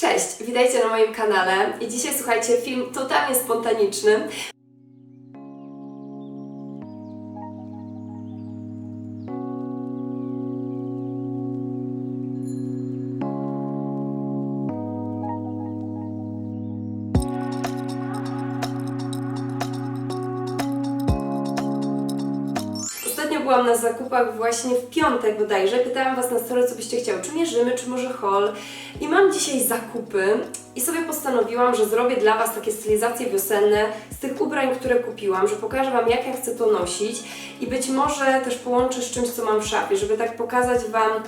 Cześć, witajcie na moim kanale i dzisiaj słuchajcie film totalnie spontaniczny. Byłam na zakupach właśnie w piątek bodajże. Pytałam Was na stronę, co byście chciały. Czy mierzymy, czy może haul. I mam dzisiaj zakupy i sobie postanowiłam, że zrobię dla Was takie stylizacje wiosenne z tych ubrań, które kupiłam, że pokażę Wam, jak ja chcę to nosić i być może też połączę z czymś, co mam w szafie, żeby tak pokazać Wam,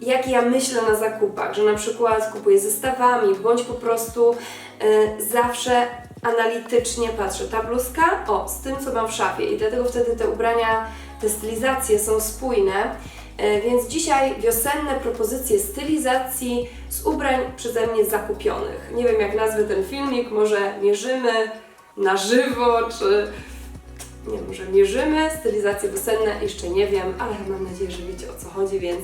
jak ja myślę na zakupach, że na przykład kupuję zestawami, bądź po prostu e, zawsze analitycznie patrzę. Ta bluzka, o, z tym, co mam w szafie i dlatego wtedy te ubrania, te stylizacje są spójne. E, Więc dzisiaj wiosenne propozycje stylizacji z ubrań przeze mnie zakupionych. Nie wiem, jak nazwę ten filmik, może mierzymy na żywo, czy nie może mierzymy, stylizacje wiosenne, jeszcze nie wiem, ale mam nadzieję, że wiecie o co chodzi, więc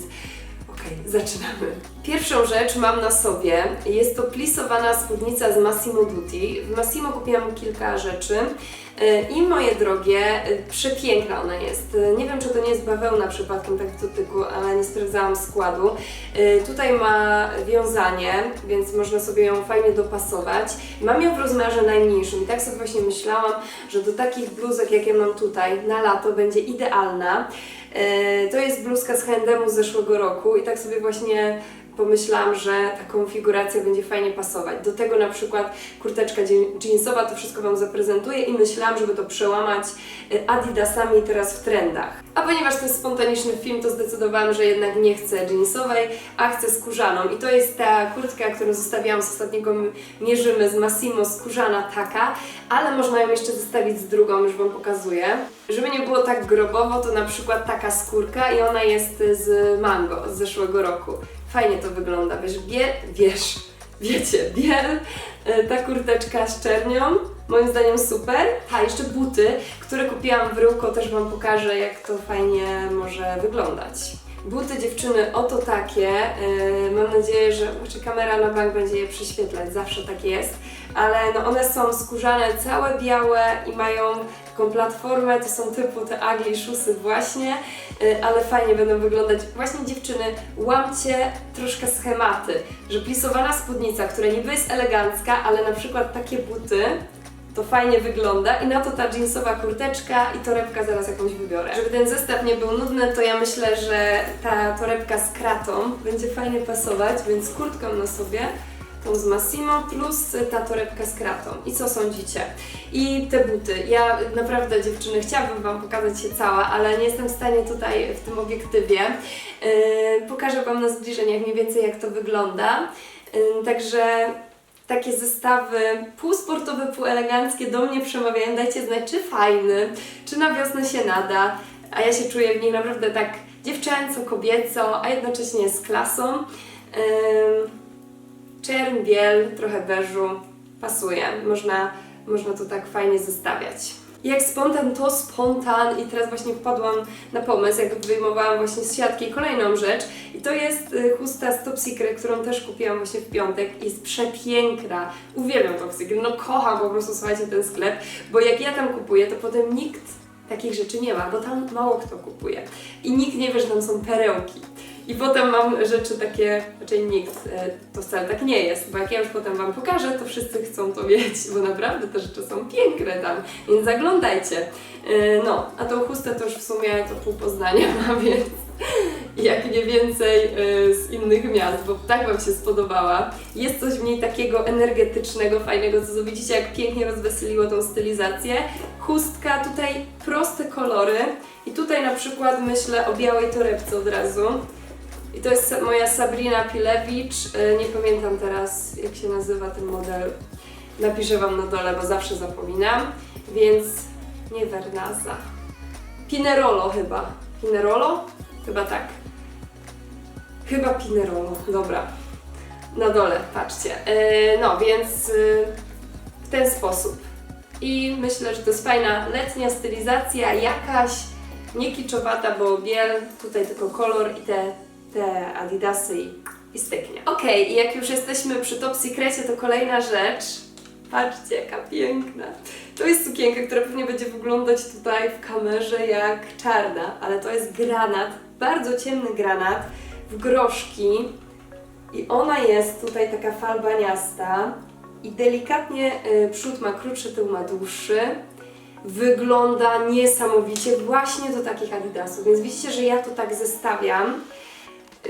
okej, zaczynamy. Pierwszą rzecz mam na sobie, jest to plisowana spódnica z Massimo Dutti. W Massimo kupiłam kilka rzeczy i moje drogie, e, przepiękna ona jest. E, Nie wiem, czy to nie jest bawełna przypadkiem tak w dotyku, ale nie sprawdzałam składu. E, Tutaj ma wiązanie, więc można sobie ją fajnie dopasować. Mam ją w rozmiarze najmniejszym i tak sobie właśnie myślałam, że do takich bluzek, jak ja mam tutaj, na lato będzie idealna. To jest bluzka z H&M z zeszłego roku i tak sobie właśnie pomyślałam, że ta konfiguracja będzie fajnie pasować. Do tego na przykład kurteczka jeansowa, to wszystko Wam zaprezentuję i myślałam, żeby to przełamać e, adidasami teraz w trendach. A ponieważ to jest spontaniczny film, to zdecydowałam, że jednak nie chcę jeansowej, a chcę skórzaną. I to jest ta kurtka, którą zostawiałam z ostatniego mierzymy z Massimo, skórzana taka, ale można ją jeszcze zestawić z drugą, już Wam pokazuję. Żeby nie było tak grobowo, to na przykład taka skórka i ona jest z mango z zeszłego roku. Fajnie to wygląda, wiesz, biel, wiesz, wiecie, biel, e, ta kurteczka z czernią, moim zdaniem super. A, jeszcze buty, które kupiłam w Ryłko, też Wam pokażę, jak to fajnie może wyglądać. Buty dziewczyny oto takie, e, mam nadzieję, że znaczy kamera na bank będzie je przyświetlać, zawsze tak jest, ale no one są skórzane, całe białe i mają taką platformę, to są typu te ugly shoesy właśnie, y, ale fajnie będą wyglądać. Właśnie dziewczyny, łamcie troszkę schematy, że plisowana spódnica, która niby jest elegancka, ale na przykład takie buty, to fajnie wygląda i na to ta jeansowa kurteczka i torebka zaraz jakąś wybiorę. Żeby ten zestaw nie był nudny, to ja myślę, że ta torebka z kratą będzie fajnie pasować, więc kurtką na sobie tą z Massimo plus ta torebka z kratą. I co sądzicie? I te buty. Ja naprawdę dziewczyny chciałabym Wam pokazać się cała, ale nie jestem w stanie tutaj w tym obiektywie. Yy, pokażę Wam na zbliżeniach mniej więcej jak to wygląda. Yy, także takie zestawy półsportowe, półeleganckie do mnie przemawiają. Dajcie znać, czy fajny, czy na wiosnę się nada. A ja się czuję w niej naprawdę tak dziewczęco, kobieco, a jednocześnie z klasą. Yy, czern, biel, trochę beżu, pasuje. Można, można to tak fajnie zestawiać. Jak spontan, to spontan. I teraz właśnie wpadłam na pomysł, jak wyjmowałam właśnie z siatki kolejną rzecz. I to jest y, chusta z Top Secret, którą też kupiłam właśnie w piątek. Jest przepiękna. Uwielbiam Top Secret, no kocham po prostu, słuchajcie, ten sklep, bo jak ja tam kupuję, to potem nikt takich rzeczy nie ma, bo tam mało kto kupuje. I nikt nie wie, że tam są perełki. I potem mam rzeczy takie, raczej nikt, e, to wcale tak nie jest, bo jak ja już potem Wam pokażę, to wszyscy chcą to wiedzieć, bo naprawdę te rzeczy są piękne tam, więc zaglądajcie. E, No, a tą chustę to już w sumie to pół Poznania ma, więc jak nie więcej e, z innych miast, bo tak Wam się spodobała. Jest coś w niej takiego energetycznego, fajnego, co widzicie, jak pięknie rozweseliło tą stylizację. Chustka, tutaj proste kolory i tutaj na przykład myślę o białej torebce od razu. I to jest moja Sabrina Pilewicz. Y, Nie pamiętam teraz, jak się nazywa ten model. Napiszę Wam na dole, bo zawsze zapominam. Więc nie Vernaza. Pinerolo chyba. Pinerolo? Chyba tak. Chyba Pinerolo. Dobra. Na dole, patrzcie. Y, No, więc y, w ten sposób. I myślę, że to jest fajna letnia stylizacja, jakaś nie kiczowata, bo biel, tutaj tylko kolor i te, te adidasy i i styknie. Okej, i jak już jesteśmy przy Top Secrecie, to kolejna rzecz. Patrzcie, jaka piękna. To jest sukienka, która pewnie będzie wyglądać tutaj w kamerze jak czarna, ale to jest granat, bardzo ciemny granat w groszki. I ona jest tutaj taka falbaniasta i delikatnie y, przód ma krótszy, tył ma dłuższy. Wygląda niesamowicie właśnie do takich adidasów, więc widzicie, że ja to tak zestawiam,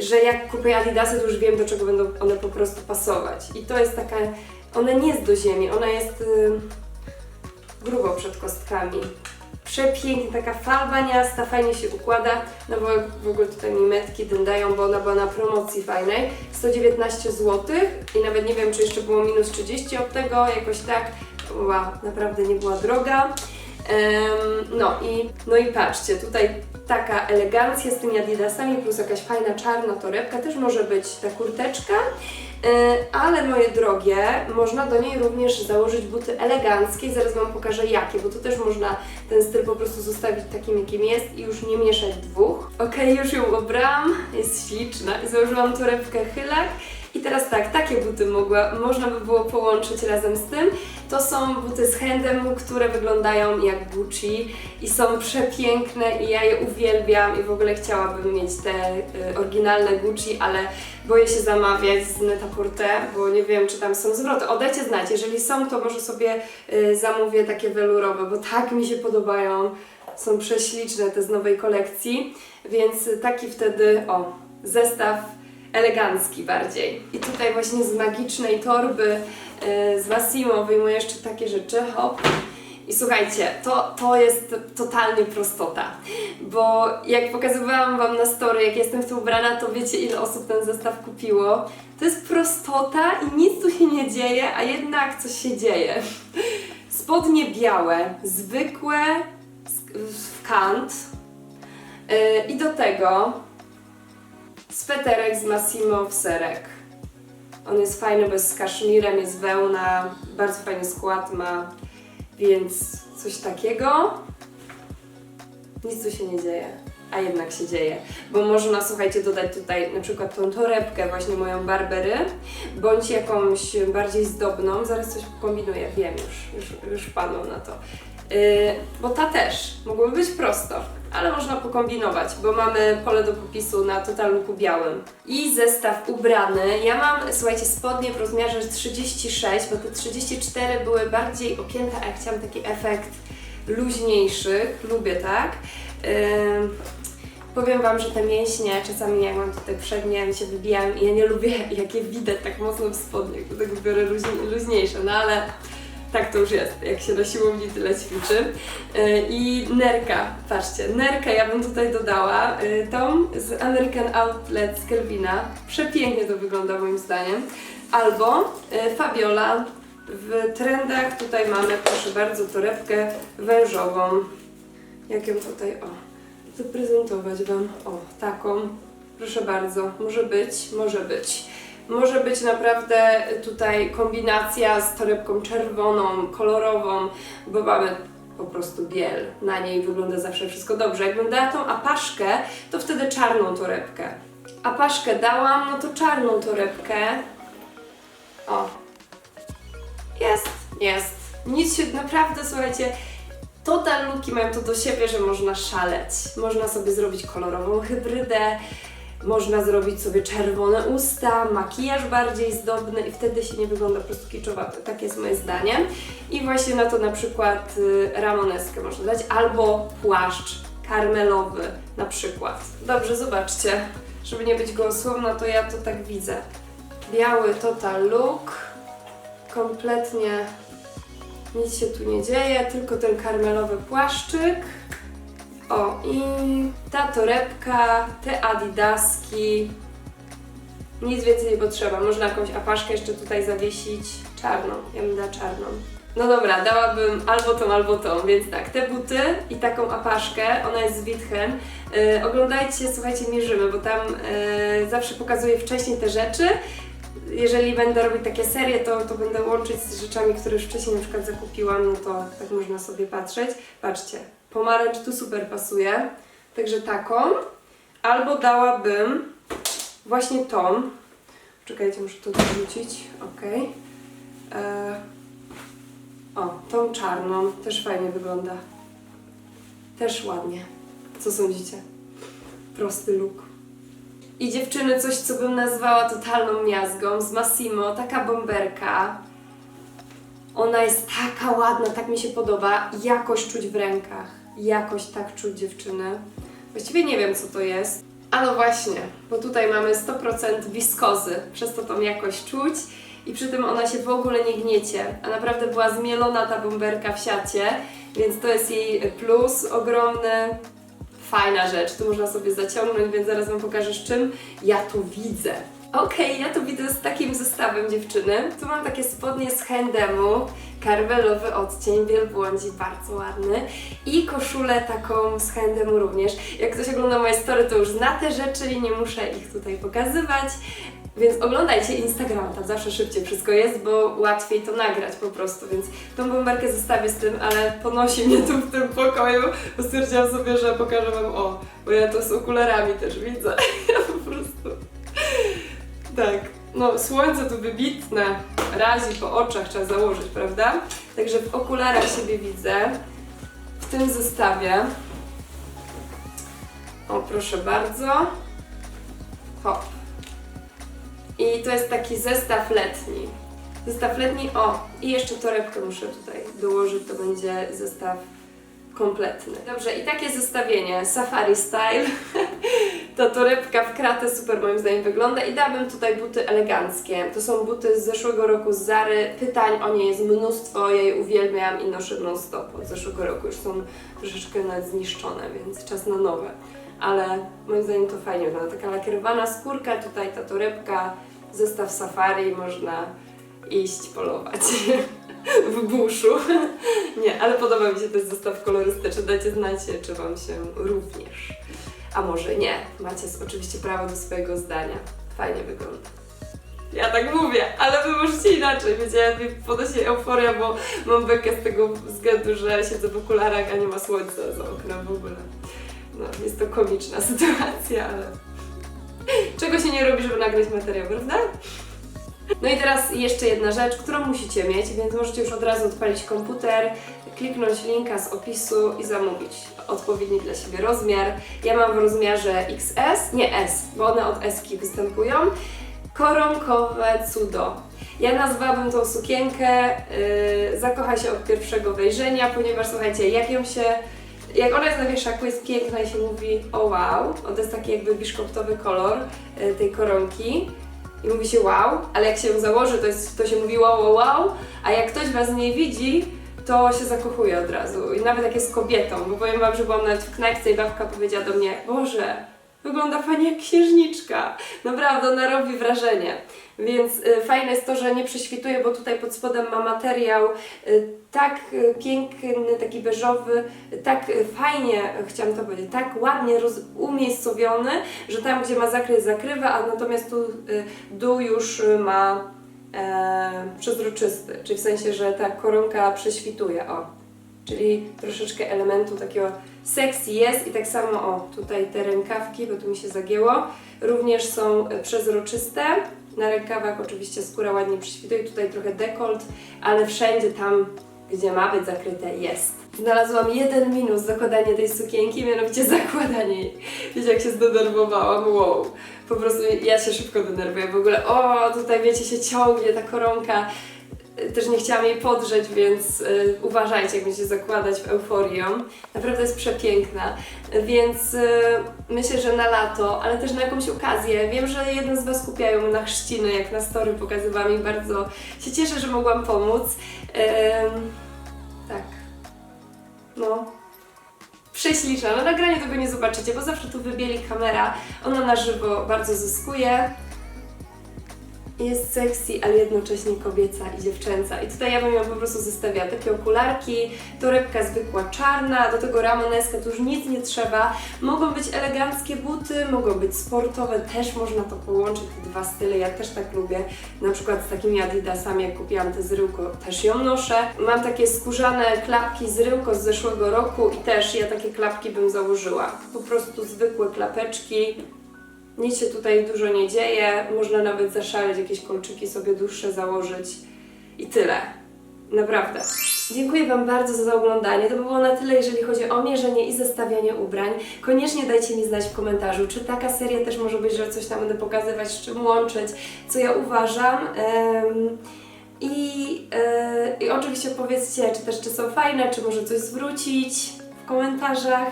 że jak kupuję adidasy, to już wiem, do czego będą one po prostu pasować. I to jest taka, ona nie jest do ziemi, ona jest y, grubo przed kostkami. Przepiękna, taka falbaniasta, fajnie się układa. No bo w ogóle tutaj mi metki dędają, bo ona była na promocji fajnej. 119 zł i nawet nie wiem, czy jeszcze było minus 30 od tego, jakoś tak. Była, naprawdę nie była droga. No, i, no i patrzcie, tutaj taka elegancja z tymi adidasami plus jakaś fajna czarna torebka, też może być ta kurteczka. E, Ale moje drogie, można do niej również założyć buty eleganckie zaraz Wam pokażę jakie, bo tu też można ten styl po prostu zostawić takim jakim jest i już nie mieszać dwóch. Ok, już ją obrałam, jest śliczna założyłam torebkę chylak. I teraz tak, takie buty mogła, można by było połączyć razem z tym. To są buty z handemu, które wyglądają jak Gucci i są przepiękne i ja je uwielbiam i w ogóle chciałabym mieć te y, oryginalne Gucci, ale boję się zamawiać z Net-a-Porter, bo nie wiem, czy tam są zwroty. O, dajcie znać, jeżeli są, to może sobie y, zamówię takie welurowe, bo tak mi się podobają. Są prześliczne te z nowej kolekcji, więc taki wtedy, o, zestaw elegancki bardziej. I tutaj właśnie z magicznej torby y, z Massimo wyjmuję jeszcze takie rzeczy, hop. I słuchajcie, to, to jest totalnie prostota, bo jak pokazywałam Wam na story, jak jestem w tym ubrana, to wiecie ile osób ten zestaw kupiło. To jest prostota i nic tu się nie dzieje, a jednak coś się dzieje. Spodnie białe, zwykłe, w kant yy, i do tego sweterek z Massimo w serek. On jest fajny, bo jest z kaszmirem, jest wełna, bardzo fajny skład ma, więc coś takiego. Nic tu się nie dzieje, a jednak się dzieje, bo można, słuchajcie, dodać tutaj na przykład tą torebkę, właśnie moją Barbery, bądź jakąś bardziej zdobną, zaraz coś kombinuję, wiem już, już, już na to. Yy, bo ta też, mogłoby być prosto, ale można pokombinować, bo mamy pole do popisu na totalniku białym. I zestaw ubrany. Ja mam, słuchajcie, spodnie w rozmiarze 36, bo te 34 były bardziej opięte, a ja chciałam taki efekt luźniejszych, lubię tak. Ym, Powiem Wam, że te mięśnie czasami jak mam tutaj przednie, mi się wybijają i ja nie lubię jak je widać tak mocno w spodniach, dlatego biorę luźni- luźniejsze, no ale tak to już jest, jak się na siłowni tyle ćwiczy. Yy, I nerka, patrzcie, nerkę ja bym tutaj dodała, yy, tą z American Outlet z Kelvina. Przepięknie to wygląda moim zdaniem. Albo yy, Fabiola w trendach, tutaj mamy, proszę bardzo, torebkę wężową. Jak ją tutaj, o, zaprezentować Wam, o, taką. Proszę bardzo, może być, może być. Może być naprawdę tutaj kombinacja z torebką czerwoną, kolorową, bo mamy po prostu biel. Na niej wygląda zawsze wszystko dobrze. Jakbym dała tą apaszkę, to wtedy czarną torebkę. Apaszkę dałam, no to czarną torebkę. O. Jest, jest. Nic się naprawdę, słuchajcie, Total looki mają to do siebie, że można szaleć. Można sobie zrobić kolorową hybrydę, można zrobić sobie czerwone usta, makijaż bardziej zdobny i wtedy się nie wygląda po prostu kiczowato. Tak jest moje zdanie. I właśnie na to na przykład y, ramoneskę można dać, albo płaszcz karmelowy na przykład. Dobrze, zobaczcie. Żeby nie być gołosłowna, to ja to tak widzę. Biały total look, kompletnie nic się tu nie dzieje, tylko ten karmelowy płaszczyk. O, i ta torebka, te adidaski. Nic więcej nie potrzeba. Można jakąś apaszkę jeszcze tutaj zawiesić. Czarną, ja bym dała czarną. No dobra, dałabym albo tą, albo tą, więc tak, te buty i taką apaszkę, ona jest z Witchen. Yy, oglądajcie, słuchajcie, mierzymy, bo tam yy, zawsze pokazuję wcześniej te rzeczy. Jeżeli będę robić takie serie, to, to będę łączyć z rzeczami, które już wcześniej na przykład zakupiłam, no to tak można sobie patrzeć. Patrzcie, pomarańcz tu super pasuje, także taką. Albo dałabym właśnie tą, Czekajcie, muszę to dorzucić. Okej. E, O, tą czarną też fajnie wygląda. Też ładnie. Co sądzicie? Prosty look. I dziewczyny, coś co bym nazwała totalną miazgą z Massimo, taka bomberka. Ona jest taka ładna, tak mi się podoba. Jakoś czuć w rękach. Jakoś tak czuć dziewczyny. Właściwie nie wiem co to jest. A no właśnie, bo tutaj mamy 100% wiskozy, przez to tą jakość czuć i przy tym ona się w ogóle nie gniecie. A naprawdę była zmielona ta bomberka w siacie, więc to jest jej plus ogromny. Fajna rzecz, tu można sobie zaciągnąć, więc zaraz Wam pokażę z czym ja tu widzę. Okej, ja tu widzę z takim zestawem dziewczyny. Tu mam takie spodnie z H&M-u, karwelowy odcień, wielbłądzi, bardzo ładny. I koszulę taką z H&M-u również. Jak ktoś ogląda moje story, to już zna te rzeczy i nie muszę ich tutaj pokazywać. Więc oglądajcie Instagrama, tam zawsze szybciej wszystko jest, bo łatwiej to nagrać po prostu, więc tą bomberkę zostawię z tym, ale ponosi mnie tu w tym pokoju, bo stwierdziłam sobie, że pokażę Wam o, bo ja to z okularami też widzę. Tak, no słońce tu wybitne, razi po oczach, trzeba założyć, prawda? Także w okularach siebie widzę, w tym zestawie. O, proszę bardzo. Hop. I to jest taki zestaw letni. Zestaw letni, o, i jeszcze torebkę muszę tutaj dołożyć, to będzie zestaw kompletny. Dobrze, i takie zestawienie, safari style. Ta torebka w kratę super moim zdaniem wygląda i dałabym tutaj buty eleganckie. To są buty z zeszłego roku z Zary. Pytań o nie jest mnóstwo, ja je uwielbiam i noszę non stop od zeszłego roku. Już są troszeczkę nawet zniszczone, więc czas na nowe. Ale moim zdaniem to fajnie wygląda. Taka lakierowana skórka, tutaj ta torebka, zestaw safari, można iść polować w buszu. Nie, ale podoba mi się ten zestaw kolorystyczny. Dajcie znać, czy Wam się również. A może nie. Macie oczywiście prawo do swojego zdania. Fajnie wygląda. Ja tak mówię, ale wy możecie inaczej. Wiecie, mi podnosi euforia, bo mam bekę z tego względu, że siedzę w okularach, a nie ma słońca za oknem w ogóle. No, jest to komiczna sytuacja, ale... Czego się nie robi, żeby nagrać materiał, prawda? No i teraz jeszcze jedna rzecz, którą musicie mieć, więc możecie już od razu odpalić komputer, kliknąć linka z opisu i zamówić odpowiedni dla siebie rozmiar. Ja mam w rozmiarze XS, nie S, bo one od S występują. Koronkowe cudo. Ja nazwałabym tą sukienkę yy, Zakocha się od pierwszego wejrzenia, ponieważ słuchajcie, jak ją się jak ona jest na wieszaku, jest piękna i się mówi o wow, o, to jest taki jakby biszkoptowy kolor y, tej koronki i mówi się wow, ale jak się ją założy, to, jest, to się mówi wow, wow, wow, a jak ktoś Was nie widzi, to się zakochuje od razu. I nawet jak jest kobietą, bo powiem Wam, że byłam nawet w knajpce i babka powiedziała do mnie, Boże, wygląda Pani jak księżniczka. Naprawdę, ona robi wrażenie. Więc y, fajne jest to, że nie prześwituje, bo tutaj pod spodem ma materiał y, tak y, piękny, taki beżowy, tak fajnie, chciałam to powiedzieć, tak ładnie roz, umiejscowiony, że tam, gdzie ma zakryć, zakrywa, a natomiast tu dół już ma e, przezroczysty, czyli w sensie, że ta koronka prześwituje, o. Czyli troszeczkę elementu takiego sexy jest i tak samo, o, tutaj te rękawki, bo tu mi się zagięło, również są e, przezroczyste. Na rękawach oczywiście skóra ładnie prześwituje, tutaj trochę dekolt, ale wszędzie tam, gdzie ma być zakryte, jest. Znalazłam jeden minus zakładania tej sukienki, mianowicie zakładanie jej. Wiecie, jak się zdenerwowałam? Wow. Po prostu ja się szybko denerwuję. W ogóle, o, tutaj wiecie, się ciągnie ta koronka. Też nie chciałam jej podrzeć, więc y, uważajcie, jak będziecie zakładać w euforią. Naprawdę jest przepiękna, więc y, myślę, że na lato, ale też na jakąś okazję. Wiem, że jedne z Was kupiają na chrzciny, jak na story pokazywałam i bardzo się cieszę, że mogłam pomóc. Tak. No, prześliczna. Na nagraniu tego nie zobaczycie, bo zawsze tu wybieli kamera. Ona na żywo bardzo zyskuje. Jest sexy, ale jednocześnie kobieca i dziewczęca. I tutaj ja bym ją po prostu zestawiała. Takie okularki, torebka zwykła czarna, do tego ramoneska, tu już nic nie trzeba. Mogą być eleganckie buty, mogą być sportowe, też można to połączyć, te dwa style. Ja też tak lubię. Na przykład z takimi adidasami, jak kupiłam te z Ryłko, też ją noszę. Mam takie skórzane klapki z Ryłko z zeszłego roku i też ja takie klapki bym założyła. Po prostu zwykłe klapeczki. Nic się tutaj dużo nie dzieje, można nawet zaszaleć, jakieś kolczyki sobie dłuższe założyć i tyle. Naprawdę. Dziękuję Wam bardzo za oglądanie. To by było na tyle, jeżeli chodzi o mierzenie i zestawianie ubrań. Koniecznie dajcie mi znać w komentarzu, czy taka seria też może być, że coś tam będę pokazywać, z czym łączyć, co ja uważam. Em, i, e, I oczywiście powiedzcie, czy też czy są fajne, czy może coś zwrócić w komentarzach.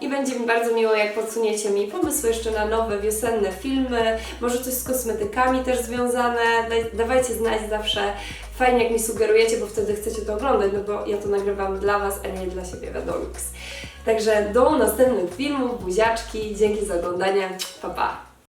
I będzie mi bardzo miło, jak podsuniecie mi pomysły jeszcze na nowe wiosenne filmy, może coś z kosmetykami też związane. Dawajcie znać zawsze. Fajnie, jak mi sugerujecie, bo wtedy chcecie to oglądać, no bo ja to nagrywam dla Was, a nie dla siebie, wiadomo. Także do następnych filmów, buziaczki, dzięki za oglądanie, pa pa!